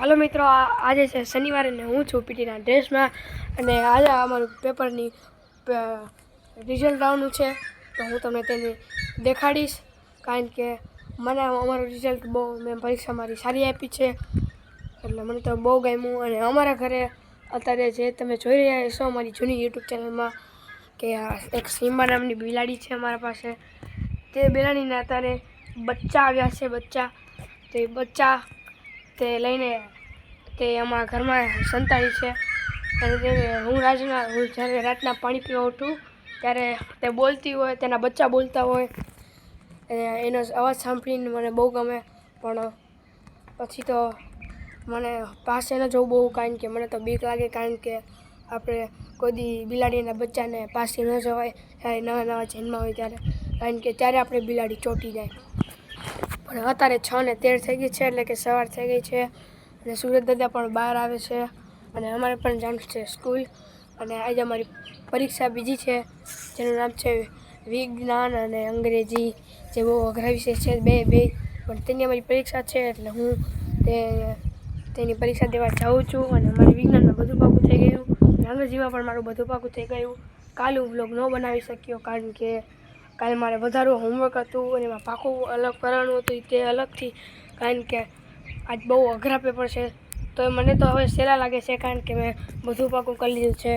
હાલો મિત્રો આજે છે શનિવારે ને હું છું પીટીના ડ્રેસમાં અને આજે અમારું પેપરની રિઝલ્ટ આવવાનું છે. તો હું તમને તેને દેખાડીશ, કારણ કે મને અમારું રિઝલ્ટ બહુ, મેં પરીક્ષા મારી સારી આપી છે. એટલે મને તો બહુ ગમ્યું અને અમારા ઘરે અત્યારે જે તમે જોઈ રહ્યા છો અમારી જૂની યુટ્યુબ ચેનલમાં, કે એક સીમા નામની બિલાડી છે અમારા પાસે. તે બિલાડીને અત્યારે બચ્ચા આવ્યા છે, બચ્ચા. તે બચ્ચા તે લઈને તે અમારા ઘરમાં સંતાડી છે. અને તે હું રાજના હું જ્યારે રાતના પાણી પીવા ઉઠું, ત્યારે તે બોલતી હોય, તેના બચ્ચા બોલતા હોય. અને એનો અવાજ સાંભળીને મને બહુ ગમે. પણ પછી તો મને પાસે ન જવું બહુ, કારણ કે મને તો બીક લાગે, કારણ કે આપણે કોઈ બિલાડીના બચ્ચાને પાસે ન જવાય ત્યારે નવા નવા જન્મ હોય ત્યારે. કારણ કે ત્યારે આપણે બિલાડી ચોંટી જાય. પણ અત્યારે છ ને તેર થઈ ગઈ છે, એટલે કે સવાર થઈ ગઈ છે. અને સુરત દાદા પણ બહાર આવે છે. અને અમારે પણ જવાનું છે સ્કૂલ. અને આજે અમારી પરીક્ષા બીજી છે, જેનું નામ છે વિજ્ઞાન અને અંગ્રેજી, જે બહુ અઘરા વિષય છે બે બે. પણ તેની અમારી પરીક્ષા છે, એટલે હું તે, તેની પરીક્ષા દેવા જાઉં છું. અને મારી વિજ્ઞાનમાં બધું પાકું થઈ ગયું. અંગ્રેજીમાં પણ મારું બધું પાકું થઈ ગયું. કાલ હું બ્લોગ ન બનાવી શક્યો, કારણ કે કાલે મારે વધારું હોમવર્ક હતું અને એમાં પાકું અલગ કરવાનું હતું તે અલગથી. કારણ કે આજ બહુ અઘરા પેપર છે. તો મને તો હવે સહેલા લાગે છે કારણ કે મેં બધું પાકું કરી લીધું છે.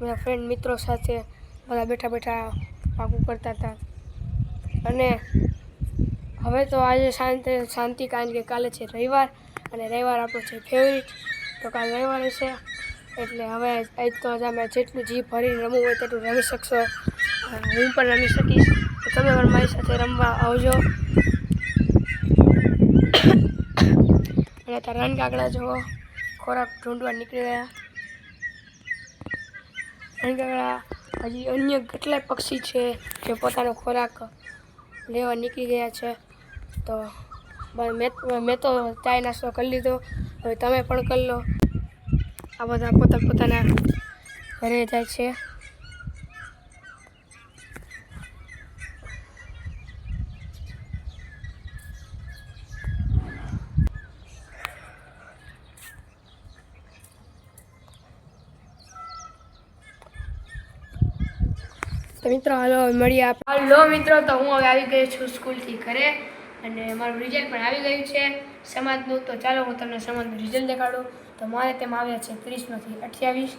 મારા ફ્રેન્ડ મિત્રો સાથે બધા બેઠા બેઠા પાકું કરતા હતા. અને હવે તો આજે શાંતિ શાંતિ કારણ કે કાલે છે રવિવાર અને રવિવાર આપણો છે ફેવરિટ તો કાલે રવિવાર છે એટલે હવે આજ તો તમે જેટલું જીભ ભરીને રમવું હોય તેટલું રમી શકશો. હું પણ રમી શકીશ. તમે પણ મારી સાથે રમવા આવજો. અને ત્યાં રણકાગડા જુઓ. ખોરાક ઢૂંઢવા નીકળી ગયા. રણકાગડા હજી અન્ય કેટલાય પક્ષી છે જે પોતાનો ખોરાક લેવા નીકળી ગયા છે. તો મેં તો ચાય નાસ્તો કરી લીધો. હવે તમે પણ કરી લો. આ બધા પોતા પોતાના ઘરે જાય છે. તો મિત્રો, હાલો મળીએ આપ હાલો મિત્રો, તો હું હવે આવી ગઈ છું સ્કૂલથી ઘરે અને મારું રિઝલ્ટ પણ આવી ગયું છે સમાજનું. તો ચાલો હું તમને સમાજનું રિઝલ્ટ દેખાડું. તો મારે તેમાં આવ્યા છે ત્રીસમાંથી અઠ્યાવીસ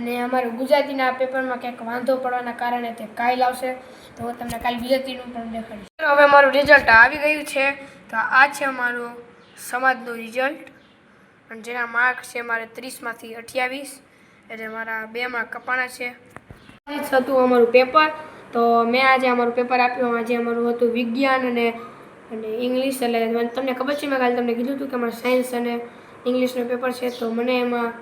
અને અમારું ગુજરાતીના પેપરમાં ક્યાંક વાંધો પડવાના કારણે તે કાલ આવશે. તો હું તમને કાલ ગુજરાતીનું પણ દેખાડીશ. હવે મારું રિઝલ્ટ આવી ગયું છે. તો આ છે મારું સમાજનું રિઝલ્ટ અને જેના માર્ક છે મારે ત્રીસમાંથી અઠ્યાવીસ. એટલે મારા બે માર્ક કપાણા છે. જ હતું અમારું પેપર તો મેં આજે અમારું પેપર આપ્યું. આજે અમારું હતું વિજ્ઞાન અને અને ઇંગ્લિશ એટલે મને તમને ખબર છે, મેં કાલે તમને કીધું હતું કે અમારે સાયન્સ અને ઇંગ્લિશનું પેપર છે. તો મને એમાં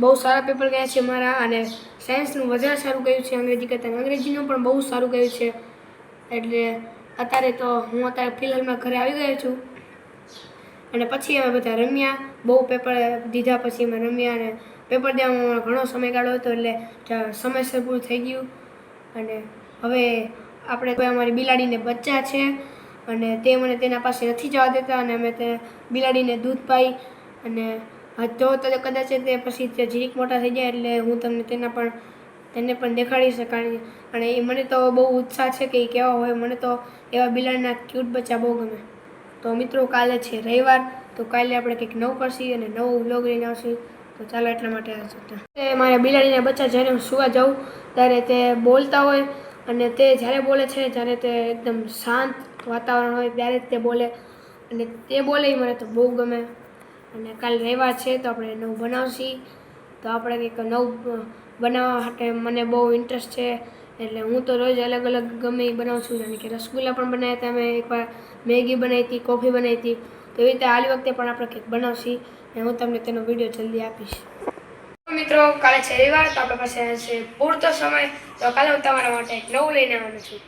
બહુ સારા પેપર ગયા છે મારા. અને સાયન્સનું વધારે સારું ગયું છે અંગ્રેજી કરતાં. અંગ્રેજીનું પણ બહુ સારું ગયું છે. એટલે અત્યારે તો હું અત્યારે ફિલહાલમાં ઘરે આવી ગયો છું. અને પછી અમે બધા રમ્યા. બહુ પેપર દીધા પછી અમે રમ્યા અને પેપર દેવામાં ઘણો સમયગાળો હતો એટલે સમયસર પૂરું થઈ ગયું. અને હવે આપણે અમારી બિલાડીને બચ્ચા છે અને તે મને તેના પાસે નથી જવા દેતા અને અમે તે બિલાડીને દૂધ પાઈ અને જો તો કદાચ તે પછી તે જીરીક મોટા થઈ જાય એટલે હું તમને તેના પણ તેને પણ દેખાડી શકાય. અને એ મને તો બહુ ઉત્સાહ છે કે એ કેવા હોય. મને તો એવા બિલાડીના ક્યુટ બચ્ચા બહુ ગમે. તો મિત્રો કાલે છે રવિવાર. તો કાલે આપણે કંઈક નવું કરશી અને નવું વ્લોગ લઈને આવશું. તો ચાલો એટલા માટે તે મારા બિલાડીને બચ્ચા જ્યારે હું સુવા જાઉં, ત્યારે તે બોલતા હોય અને તે જ્યારે બોલે છે, જ્યારે તે એકદમ શાંત વાતાવરણ હોય, ત્યારે જ તે બોલે. અને તે બોલે મને તો બહુ ગમે. અને કાલે રવિવાર છે, તો આપણે નવું બનાવશી. તો આપણે કંઈક નવું બનાવવા માટે મને બહુ ઇન્ટરેસ્ટ છે, એટલે હું તો રોજ અલગ અલગ ગમે એ બનાવું છું જાણે કે રસગુલ્લા પણ બનાવ્યા હતા મેં એકવાર મેગી બનાવી હતી, કોફી બનાવી હતી. તો એવી રીતે આલી વખતે પણ આપણે કંઈક બનાવશી. અને હું તમને તેનો વીડિયો જલ્દી આપીશ. મિત્રો, કાલે છે રવિવાર, તો આપણા પાસે છે પૂરતો સમય. તો કાલે હું તમારા માટે નવું લઈને આવવાનો છું.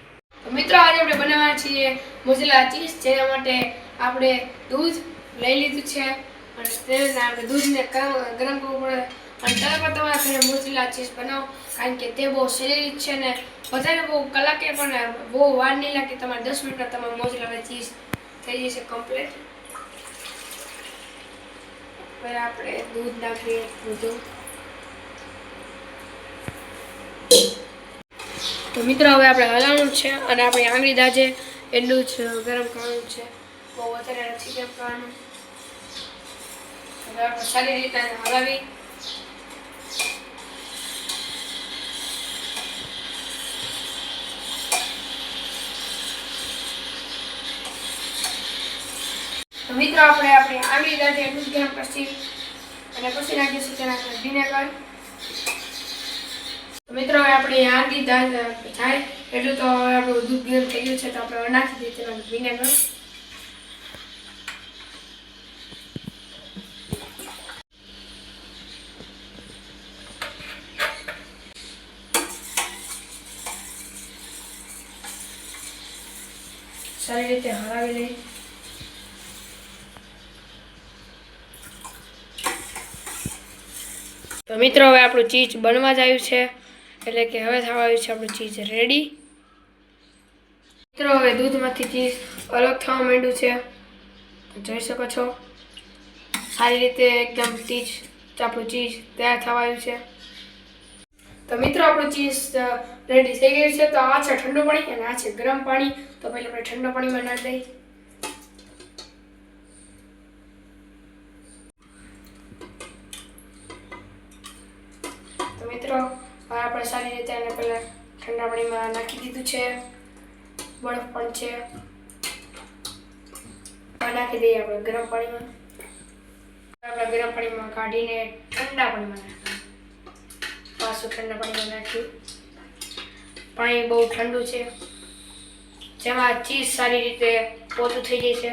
મિત્રો, આજે આપણે બનાવવાના છીએ મોઝેલા ચીઝ, જેના માટે આપણે દૂધ લઈ લીધું છે. અને તેને આપણે દૂધને ગરમ કરવું પડે. અને તમે પણ તમારા ઘરે મોઝેલા ચીઝ બનાવો, કારણ કે તે બહુ સહેલી છે ને વધારે બહુ કલાકે પણ બહુ વાર નહીં લાગે. તમારે દસ મિનિટમાં તમારા મોઝેલા ચીઝ થઈ જશે કમ્પ્લીટ પહેલાં આપણે દૂધ નાખીએ બધું. તો મિત્રો, હવે આપણે હલાવવાનું છે અને આપણે આંગળી દાજે એટલું જ ગરમ કરવાનું છે. બહુ વધારે નથી ગરમ કરવાનું. હવે આપણે સારી રીતે હલાવી તો મિત્રો, આપણે આપણે આંગળી દાજે એટલું ગરમ પછી અને પછી નાખીશું તેના વિનેગર મિત્રો, હવે આપણે આંગળી દાંત થાય. એટલું તો આપણું દૂધ ગરમ થઈ ગયું છે, તો આપણે નાખી દઈએ તેમાં વિનેગર સારી રીતે હરાવી લઈ તો મિત્રો, હવે આપણું ચીઝ બનવા જ આવ્યું છે. એટલે કે હવે થવા આવ્યું છે આપણું ચીઝ રેડી મિત્રો, હવે દૂધમાંથી ચીઝ અલગ થવા માંડ્યું છે. જોઈ શકો છો. સારી રીતે એકદમ ચીઝ આપણું ચીઝ તૈયાર થવા આવ્યું છે. તો મિત્રો, આપણું ચીઝ રેડી થઈ ગયું છે. તો આ છે ઠંડુ પાણી અને આ છે ગરમ પાણી. તો પહેલાં આપણે ઠંડુ પાણીમાં નાખી દઈએ તો મિત્રો હવે આપણે સારી રીતે આને પહેલાં ઠંડા પાણીમાં નાખી દીધું છે. બરફ પણ છે. નાખી દઈએ આપણે ગરમ પાણીમાં. આપણે ગરમ પાણીમાં કાઢીને ઠંડા પાણીમાં નાખીએ પાછું ઠંડા પાણીમાં નાખ્યું. પાણી બહુ ઠંડુ છે. જેમાં ચીઝ સારી રીતે પોતું થઈ જાય છે.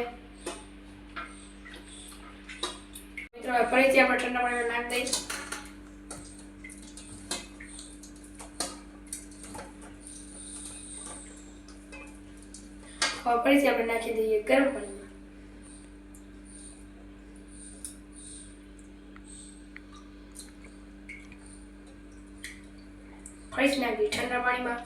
મિત્રો, ફરીથી આપણે ઠંડા પાણીમાં નાખી દઈએ. હવે આપણે નાખી દઈએ ગરમ પાણીમાં ફરીથી નાખીએ ઠંડા પાણીમાં.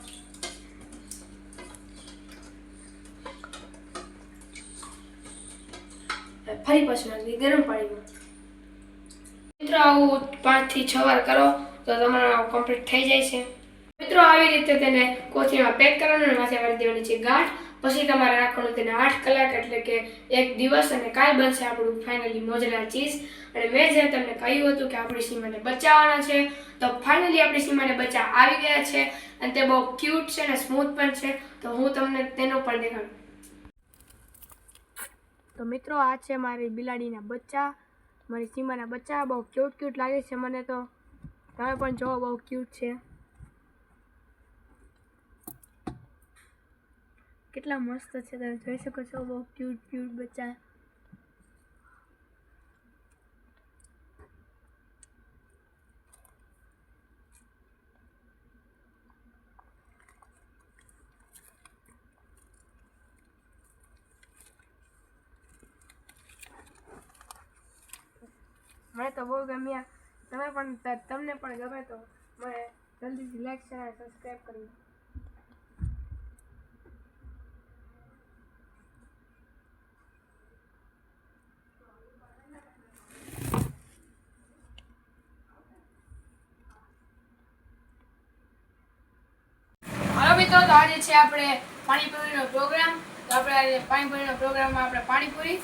ફરી પાછું નાખી ગરમ પાણીમાં. મિત્રો, આવું પાંચથી છ વાર કરો તો તમારો કમ્પ્લીટ થઈ જાય છે. મિત્રો, આવી રીતે તેને કોથળીમાં પેક કરવાનું અને માથે વાળી દેવાની છે ગાંઠ. પછી તમારે રાખવાનું તેને આઠ કલાક, એટલે કે એક દિવસ અને કાલ બનશે આપણું ફાઇનલી મોજેલા ચીઝ. અને મેં જેમ તમને કહ્યું હતું કે આપણી સીમાને બચાવવાના છે, તો ફાઇનલી આપણી સીમાને બચા આવી ગયા છે. અને તે બહુ ક્યુટ છે અને સ્મૂથ પણ છે. તો હું તમને તેનો પણ દેખાડું. તો મિત્રો, આ છે મારી બિલાડીના બચ્ચા. મારી સીમાના બચ્ચા બહુ ક્યુટ ક્યુટ લાગે છે મને તો. તમે પણ જોવો બહુ ક્યુટ છે. કેટલા મસ્ત છે તમે જોઈ શકો છો, બહુ ક્યુટ ક્યુટ બચ્ચા. મને તો બહુ ગમ્યા. તમે પણ તમને પણ ગમે તો મને જલ્દીથી લાઈક શેર સબસ્ક્રાઈબ કરી હાલો મિત્રો તો છે આપણે પાણીપુરીનો પ્રોગ્રામ તો આપણે આજે પાણીપુરીનો પ્રોગ્રામમાં આપણે પાણીપુરી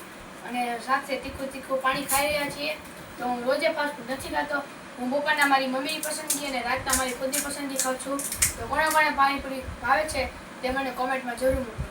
અને સાથે તીખું તીખું પાણી ખાઈ રહ્યા છીએ. તો હું રોજે ફાસ્ટ નથી ખાતો. હું બપોરના મારી મમ્મીની પસંદગી અને રાતના મારી ખુદની પસંદગી ખાઉં છું. તો કોને કોને પાણીપુરી ભાવે છે તે મને કોમેન્ટમાં જરૂર મૂકો